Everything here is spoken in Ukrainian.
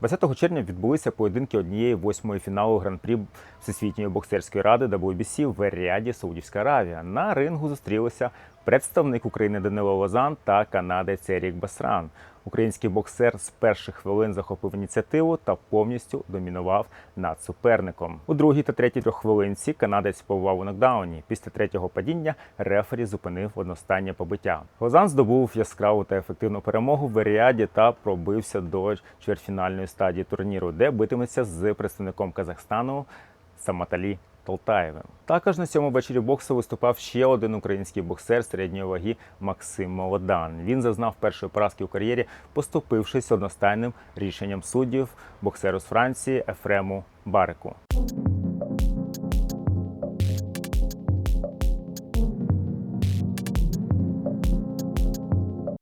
20 червня відбулися поєдинки однієї восьмої фіналу гран-прі Всесвітньої боксерської ради WBC в Ріаді, Саудівська Аравія. На рингу зустрілися представник України Данило Лозан та канадець Ерік Басран. Український боксер з перших хвилин захопив ініціативу та повністю домінував над суперником. У другій та третій трьоххвилинці канадець побував у нокдауні. Після третього падіння рефері зупинив одностаннє побиття. Лозан здобув яскраву та ефективну перемогу в Ріаді та пробився до чвертьфінальної стадії турніру, де битиметься з представником Казахстану Саматалі Толтаєвим. Також на цьому вечорі боксу виступав ще один український боксер середньої ваги Максим Молодан. Він зазнав першої поразки у кар'єрі, поступившись одностайним рішенням суддів боксеру з Франції Ефрему Барику.